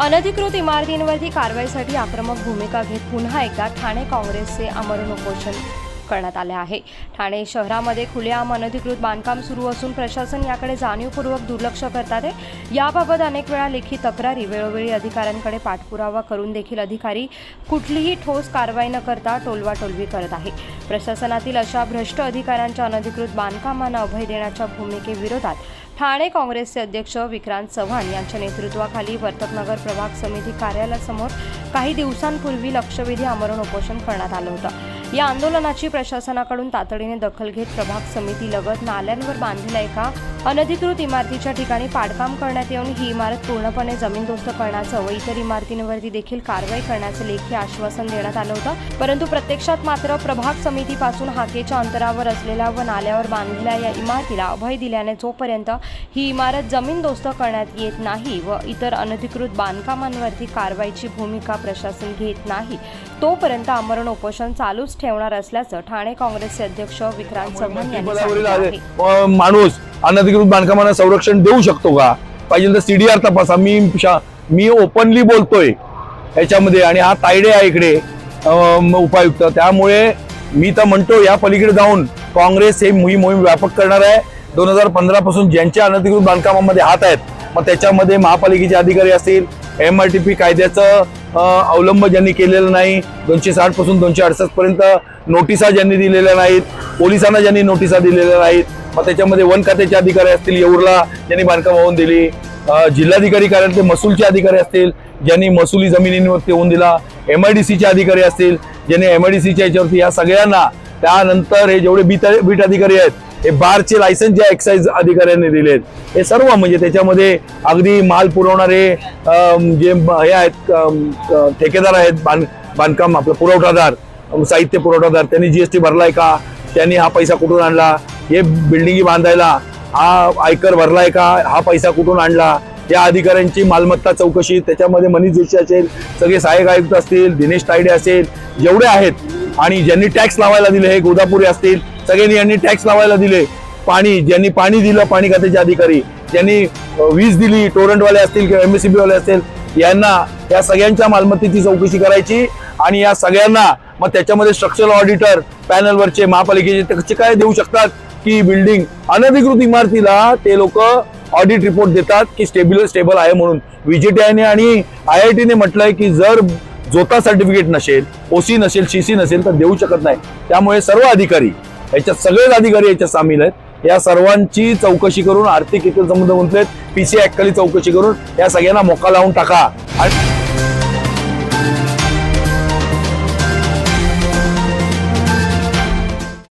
अनधिकृत इमारतींवरती कारवाईसाठी आक्रमक भूमिका घेत पुन्हा एकदा ठाणे काँग्रेसचे अमरण उपोषण करण्यात आले आहे. ठाणे शहरामध्ये खुलेआम अनधिकृत बांधकाम सुरू असून प्रशासन याकडे जाणीवपूर्वक दुर्लक्ष करतात आहे. याबाबत अनेक वेळा लेखी तक्रारी वेळोवेळी अधिकाऱ्यांकडे पाठपुरावा करून देखील अधिकारी कुठलीही ठोस कारवाई न करता टोलवाटोलवी करत आहे. प्रशासनातील अशा भ्रष्ट अधिकाऱ्यांच्या अनधिकृत बांधकामांना अभय देण्याच्या भूमिकेविरोधात ठाणे काँग्रेसचे अध्यक्ष विक्रांत चव्हाण यांच्या नेतृत्वाखाली वर्तकनगर प्रभाग समिती कार्यालयासमोर काही दिवसांपूर्वी लक्षवेधी आमरण उपोषण करण्यात आलं होतं. या आंदोलनाची प्रशासनाकडून तातडीने दखल घेत प्रभाग समिती लगत नाल्यांवर बांधलेल्या एका अनधिकृत इमारतीच्या ठिकाणी पाडकाम करण्यात येऊन ही इमारत पूर्णपणे जमीनदोस्त करण्याचं व इतर इमारतींवरती देखील कारवाई करण्याचं लेखी आश्वासन देण्यात आलं होतं. परंतु प्रत्यक्षात मात्र प्रभाग समितीपासून हाकेच्या अंतरावर असलेल्या व नाल्यावर बांधलेल्या या इमारतीला अभय दिल्याने जोपर्यंत ही इमारत जमीनदोस्त करण्यात येत नाही व इतर अनधिकृत बांधकामांवरती कारवाईची भूमिका प्रशासन घेत नाही तोपर्यंत आमरण उपोषण चालूच ठेवणार असल्याचं ठाणे काँग्रेसचे अध्यक्ष विक्रांत चव्हाण यांनी सांगितलं माणूस अनधिकृत बांधकामांना संरक्षण देऊ शकतो का? पाहिजे तर सीडीआर तपासा. मी शा- मी ओपनली बोलतोय याच्यामध्ये आणि हा तायडे आहे इकडे उपायुक्त. त्यामुळे मी तर म्हणतो या पलीकडे जाऊन काँग्रेस हे मोहीम मोहीम व्यापक करणार आहे. दोन हजार पंधरा पासून ज्यांच्या अनधिकृत बांधकामामध्ये हात आहेत मग त्याच्यामध्ये महापालिकेचे अधिकारी असतील एम आर टी पी कायद्याचं अवलंब ज्यांनी केलेलं नाही दोनशे साठपासून दोनशे अडसष्ट पर्यंत नोटिसा ज्यांनी दिलेल्या नाहीत पोलिसांना ज्यांनी नोटिसा दिलेल्या नाहीत मग त्याच्यामध्ये वन खात्याचे अधिकारी असतील येऊरला ज्यांनी बांधकाम होऊन दिली जिल्हाधिकारी कार्यालय महसूलचे अधिकारी असतील ज्यांनी महसुली जमिनींवरती होऊन दिला एम आय डी सीचे अधिकारी असतील ज्यांनी एम आय डी सीच्या याच्यावरती या सगळ्यांना त्यानंतर हे जेवढे बीट बीट अधिकारी आहेत हे बारचे लायसन्स ज्या एक्साईज अधिकाऱ्यांनी दिलेत हे सर्व म्हणजे त्याच्यामध्ये अगदी माल पुरवणारे जे हे आहेत ठेकेदार आहेत बांध बांधकाम आपलं पुरवठादार साहित्य पुरवठादार त्यांनी जीएसटी भरलाय का? त्यांनी हा पैसा कुठून आणला? हे बिल्डिंगी बांधायला हा आयकर भरलाय का? हा पैसा कुठून आणला? या अधिकाऱ्यांची मालमत्ता चौकशी त्याच्यामध्ये मनीष जोशी असेल सगळे सहाय्यक आयुक्त असतील दिनेश तायडे असेल जेवढे आहेत आणि ज्यांनी टॅक्स लावायला दिले हे गोदापुरी असतील सगळ्यांनी यांनी टॅक्स लावायला दिले. पाणी ज्यांनी पाणी दिलं पाणी खात्याचे अधिकारी ज्यांनी वीज दिली टोरंटवाले असतील किंवा एमएससीबी वाले असतील यांना या सगळ्यांच्या मालमत्तेची चौकशी करायची आणि या सगळ्यांना मग त्याच्यामध्ये स्ट्रक्चरल ऑडिटर पॅनलवरचे महापालिकेचे त्याचे कसे काय देऊ शकतात की बिल्डिंग अनधिकृत इमारतीला ते लोक ऑडिट रिपोर्ट देतात की स्टेबल स्टेबल आहे म्हणून. व्हीजीटीआयने आणि आय आय टीने म्हटलंय की जर जोता सर्टिफिकेट नसेल ओसी नसेल सी नसेल तर देऊ शकत नाही. त्यामुळे सर्व अधिकारी याच्यात सगळेच अधिकारी याच्यात सामील आहेत. या सर्वांची चौकशी करून आर्थिक हित संबंध म्हणतोय पीसी खाली चौकशी करून या सगळ्यांना मोका लावून टाका. आणि